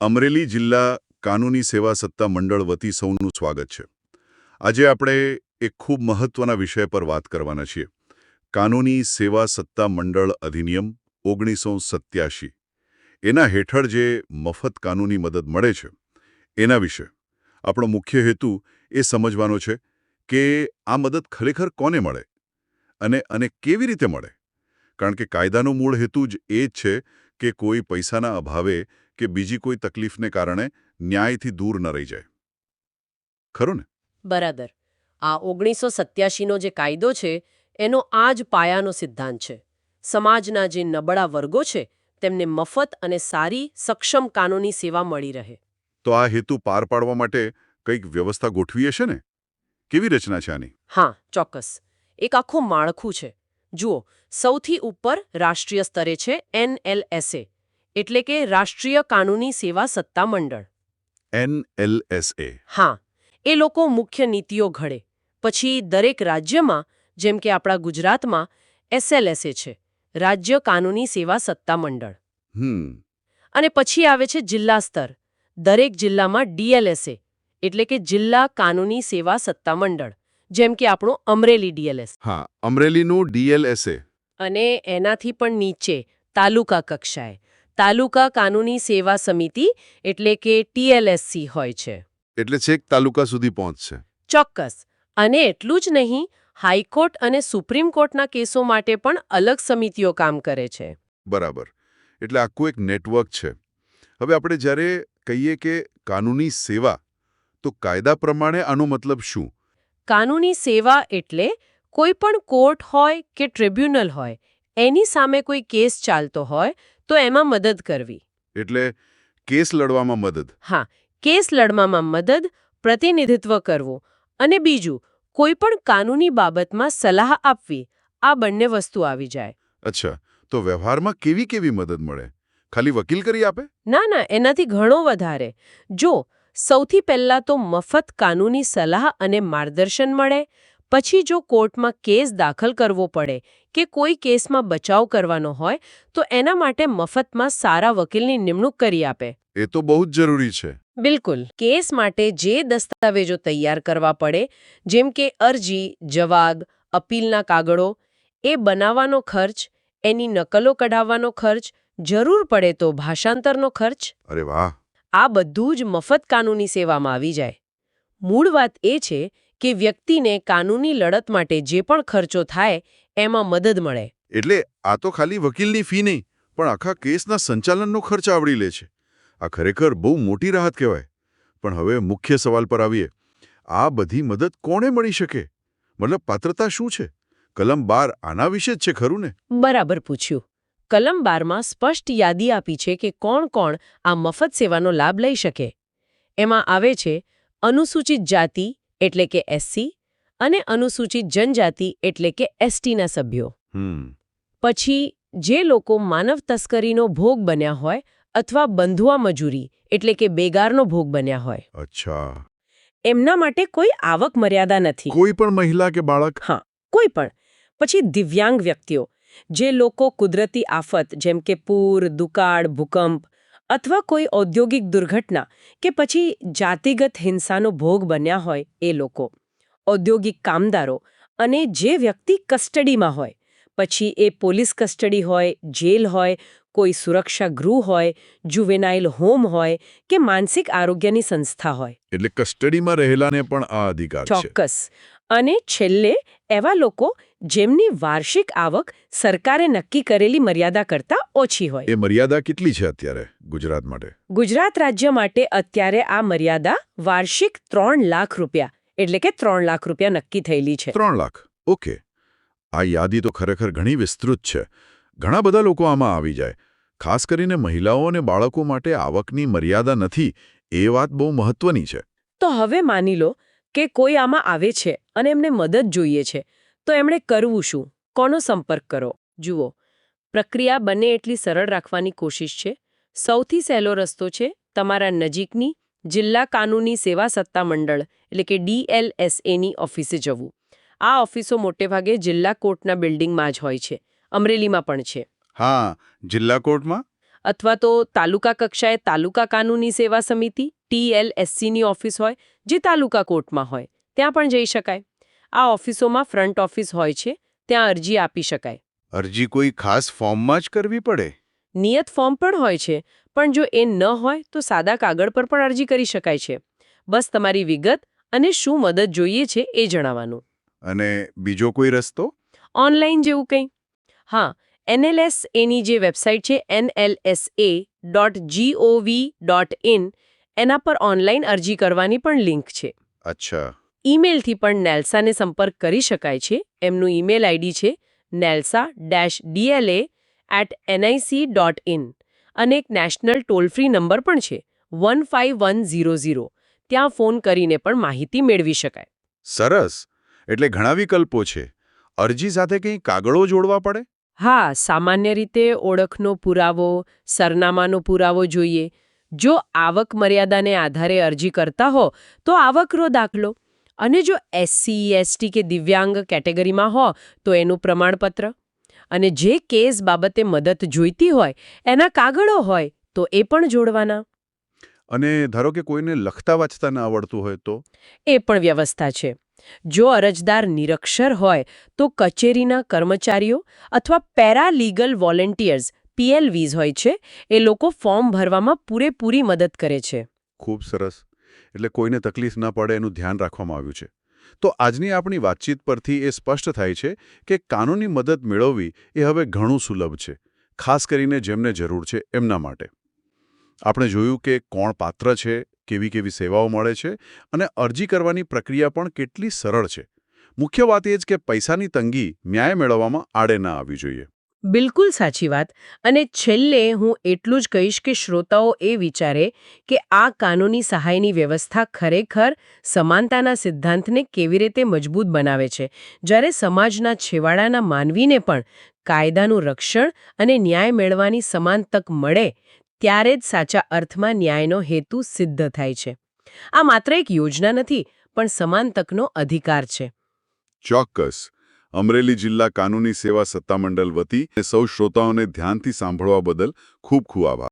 અમરેલી જિલ્લા કાનૂની સેવા સત્તા મંડળ વતી સૌનું સ્વાગત છે. આજે આપણે એક ખૂબ મહત્વના વિષય પર વાત કરવાના છીએ. કાનૂની સેવા સત્તા મંડળ અધિનિયમ ઓગણીસો સત્યાશી. એના હેઠળ જે મફત કાનૂની મદદ મળે છે, એના વિશે આપણો મુખ્ય હેતુ એ સમજવાનો છે કે આ મદદ ખરેખર કોને મળે અને અને કેવી રીતે મળે? કારણ કે કાયદાનો મૂળ હેતુ જ એ જ છે કે કોઈ પૈસાના અભાવે કે બીજી કોઈ તકલીફને કારણે ન્યાયથી દૂર ન રહી જાય. ખરું ને? બરાબર. આ ઓગણીસો સત્યાસીનો જે કાયદો છે એનો આ જ પાયાનો સિદ્ધાંત છે. સમાજના જે નબળા વર્ગો છે તેમને મફત અને સારી સક્ષમ કાનૂની સેવા મળી રહે. તો આ હેતુ પાર પાડવા માટે કંઈક વ્યવસ્થા ગોઠવી હશે ને? કેવી રચના છે આની? હા ચોક્કસ. એક આખું માળખું છે. જુઓ સૌથી ઉપર રાષ્ટ્રીય સ્તરે છે એનએલએસએ એટલે કે રાષ્ટ્રીય કાનૂની સેવા સત્તા મંડળ. એનએલએસએ હા એ લોકો મુખ્ય નીતિઓ ઘડે. પછી દરેક રાજ્યમાં જેમ કે આપણા ગુજરાતમાં એસએલએસએ છે રાજ્ય કાનૂની સેવા સત્તા મંડળ. હમ. અને પછી આવે છે જિલ્લા સ્તર. દરેક જિલ્લામાં ડીએલએસએ એટલે કે જિલ્લા કાનૂની સેવા સત્તા મંડળ જેમ કે આપણું અમરેલી ડીએલએસ હા અમરેલીનું ડીએલએસએ અને એનાથી પણ નીચે તાલુકા કક્ષાએ. તાલુકા કાનૂની સેવા સમિતિ એટલે કે ટીએલએસસી હોય છે. એટલે છેક તાલુકા સુધી પહોંચશે. ચોક્કસ. અને એટલું જ નહીં હાઈકોર્ટ અને સુપ્રીમ કોર્ટના કેસો માટે પણ અલગ સમિતિઓ કામ કરે છે. બરાબર. એટલે આખું એક નેટવર્ક છે. હવે આપણે જ્યારે કહીએ કે કાનૂની સેવા તો કાયદા પ્રમાણે આનો મતલબ શું? કાનૂની સેવા એટલે કોઈ પણ કોર્ટ હોય કે ટ્રિબ્યુનલ હોય એની સામે કોઈ કેસ ચાલતો હોય તો એમાં મદદ કરવી. એટલે કેસ લડવામાં મદદ. હા કેસ લડવામાં મદદ પ્રતિનિધિત્વ કરવું અને બીજું કોઈ પણ કાનૂની બાબતમાં સલાહ આપવી આ બંને વસ્તુ આવી જાય. અચ્છા તો વ્યવહારમાં કેવી કેવી મદદ મળે? ખાલી વકીલ કરી આપે? ના ના એનાથી ઘણો વધારે. જો સૌથી પહેલા તો મફત કાનૂની સલાહ અને માર્ગદર્શન મળે પછી જો કોર્ટમાં કેસ દાખલ કરવો પડે કે કોઈ કેસમાં બચાવ કરવાનો હોય તો એના માટે મફતમાં સારા વકીલની નિમણૂક કરી આપે. એ તો બહુ જ જરૂરી છે. બિલકુલ. કેસ માટે જે દસ્તાવેજો તૈયાર કરવા પડે જેમ કે અરજી જવાબ અપીલના કાગળો એ બનાવવાનો ખર્ચ એની નકલો કઢાવવાનો ખર્ચ જરૂર પડે તો ભાષાંતરનો ખર્ચ. અરે વાહ! આ બધું જ મફત કાનૂની સેવામાં આવી જાય. મૂળ વાત એ છે કે વ્યક્તિને કાનૂની લડત માટે જે પણ ખર્ચો થાય એમાં મદદ મળે. એટલે આ તો ખાલી વકીલની ફી નહીં પણ આખા કેસના સંચાલનનો ખર્ચ આવરી લે છે. આ ખરેખર બહુ મોટી રાહત કહેવાય. પણ હવે મુખ્ય સવાલ પર આવીએ. આ બધી મદદ કોણે મળી શકે? મતલબ પાત્રતા શું છે? કલમ બાર આના વિશે જ છે ખરું ને? બરાબર પૂછ્યું. કલમ બારમાં સ્પષ્ટ યાદી આપી છે કે કોણ કોણ આ મફત સેવાનો લાભ લઈ શકે. એમાં આવે છે અનુસૂચિત જાતિ એટલે કે એસસી અને અનુસૂચિત જનજાતિ એટલે કે એસટીના સભ્યો. પછી જે લોકો માનવ તસ્કરીનો ભોગ બન્યા હોય અથવા બંધુઆ મજૂરી એટલે કે બેગારનો ભોગ બન્યા હોય. અચ્છા. એમના માટે કોઈ આવક મર્યાદા નથી. કોઈ પણ મહિલા કે બાળક? હા કોઈ પણ. પછી દિવ્યાંગ વ્યક્તિઓ જે લોકો કુદરતી આફત જેમ કે પૂર દુકાળ ભૂકંપ અથવા કોઈ ઔદ્યોગિક દુર્ઘટના કે પછી જાતિગત હિંસાનો ભોગ બન્યા હોય એ લોકો. ઔદ્યોગિક કામદારો અને જે વ્યક્તિ કસ્ટડીમાં હોય પછી એ પોલીસ કસ્ટડી હોય જેલ હોય કોઈ સુરક્ષા ગૃહ હોય જુવેનાઇલ હોમ હોય કે માનસિક આરોગ્યની સંસ્થા હોય. એટલે કસ્ટડીમાં રહેલાને પણ આ અધિકાર ચોક્કસ. અને છેલ્લે એવા લોકો જેમની વાર્ષિક આવક સરકારે નક્કી કરેલી મર્યાદા કરતાં ઓછી હોય. એ મર્યાદા કેટલી છે અત્યારે ગુજરાત માટે? ગુજરાત રાજ્ય માટે અત્યારે આ મર્યાદા વાર્ષિક ત્રણ લાખ રૂપિયા એટલે કે ત્રણ લાખ રૂપિયા નક્કી થયેલી છે. ત્રણ લાખ. ઓકે. આ યાદી તો ખરેખર ઘણી વિસ્તૃત છે. ઘણા બધા લોકો આમાં આવી જાય. ખાસ કરીને મહિલાઓ અને બાળકો માટે આવકની મર્યાદા નથી એ વાત બહુ મહત્વની છે. તો હવે માની લો કે કોઈ આમાં આવે છે અને એમને મદદ જોઈએ છે. તો એમણે કરવું શું? કોનો સંપર્ક કરો? જુઓ પ્રક્રિયા બને એટલી સરળ રાખવાની કોશિશ છે. સૌથી સહેલો રસ્તો છે તમારા નજીકની જિલ્લા કાનૂની સેવા સત્તા મંડળ એટલે કે ડીએલએસએની ઓફિસે જવું. આ ઓફિસો મોટેભાગે જિલ્લા કોર્ટના બિલ્ડિંગમાં જ હોય છે. અમરેલીમાં પણ છે. હા જિલ્લા કોર્ટમાં? અથવા તો તાલુકા કક્ષાએ તાલુકા કાનૂની સેવા સમિતિ ટીએલએસસીની ઓફિસ હોય જે તાલુકા કોર્ટમાં હોય. ત્યાં પણ જઈ શકાય. આ ઓફિસોમાં ફ્રન્ટ ઓફિસ હોય છે ત્યાં અરજી આપી શકાય. અરજી કોઈ ખાસ ફોર્મમાં જ કરવી પડે? નિયત ફોર્મ પણ હોય છે પણ જો એ ન હોય તો સાદા કાગળ પર પણ અરજી કરી શકાય છે. બસ તમારી વિગત અને શું મદદ જોઈએ છે એ જણાવવાનું. અને બીજો કોઈ રસ્તો? ઓનલાઈન જેવું કંઈ? હા એનએલએસ એની જે વેબસાઇટ છે NLSA dot GOV dot in એના પર ઓનલાઈન અરજી કરવાની પણ લિંક છે. અચ્છા. ઈમેલથી પણ નેલ્સાને સંપર્ક કરી શકાય છે. એમનું ઈમેલ આઈડી છે NALSA dash DLA at NIC dot in અને એક નેશનલ ટોલ ફ્રી નંબર પણ છે one five one zero zero. ત્યાં ફોન કરીને પણ માહિતી મેળવી શકાય. સરસ. એટલે ઘણા વિકલ્પો છે. અરજી સાથે કંઈ કાગળો જોડવા પડે? હા સામાન્ય રીતે ઓળખનો પુરાવો સરનામાનો પુરાવો જોઈએ. જો આવક મર્યાદાને આધારે અરજી કરતા હો તો આવકનો દાખલો. અને જો એસસી એસટી કે દિવ્યાંગ કેટેગરીમાં હો તો એનું પ્રમાણપત્ર. અને જે કેસ બાબતે મદદ જોઈતી હોય એના કાગળો હોય તો એ પણ જોડવાના. અને ધારો કે કોઈને લખતા વાંચતા ન આવડતું હોય તો? એ પણ વ્યવસ્થા છે. જો અરજદાર નિરક્ષર હોય તો કચેરીના કર્મચારીઓ અથવા પેરાલીગલ વોલેન્ટિયર્સ પીએલવીઝ હોય છે એ લોકો ફોર્મ ભરવામાં પૂરેપૂરી મદદ કરે છે. ખૂબ સરસ. એટલે કોઈને તકલીફ ન પડે એનું ધ્યાન રાખવામાં આવ્યું છે. તો આજની આપણી વાતચીત પરથી એ સ્પષ્ટ થાય છે કે કાનૂની મદદ મેળવવી એ હવે ઘણું સુલભ છે, ખાસ કરીને જેમને જરૂર છે એમના માટે. આપણે જોયું કે કોણ પાત્ર છે, કેવી કેવી સેવાઓ મળે છે અને અરજી કરવાની પ્રક્રિયા પણ કેટલી સરળ છે. મુખ્ય વાત એ જ કે પૈસાની તંગી ન્યાય મેળવવામાં આડે ના આવવી જોઈએ. બિલકુલ સાચી વાત. અને છેલ્લે હું એટલું જ કહીશ કે શ્રોતાઓ એ વિચારે કે આ કાનૂની સહાયની વ્યવસ્થા ખરેખર સમાનતાના સિદ્ધાંતને કેવી રીતે મજબૂત બનાવે છે. જ્યારે સમાજના છેવાડાના માનવીને પણ કાયદાનું રક્ષણ અને ન્યાય મેળવાની સમાન તક મળે, ત્યારે જ સાચા અર્થમાં ન્યાયનો હેતુ સિદ્ધ થાય છે. આ માત્ર એક યોજના નથી, પણ સમાન તકનો અધિકાર છે. ચોક્કસ. અમરેલી જિલ્લા કાનૂની સેવા સત્તામંડળ વતી સૌ શ્રોતાઓને ધ્યાનથી સાંભળવા બદલ ખૂબ ખૂબ આભાર.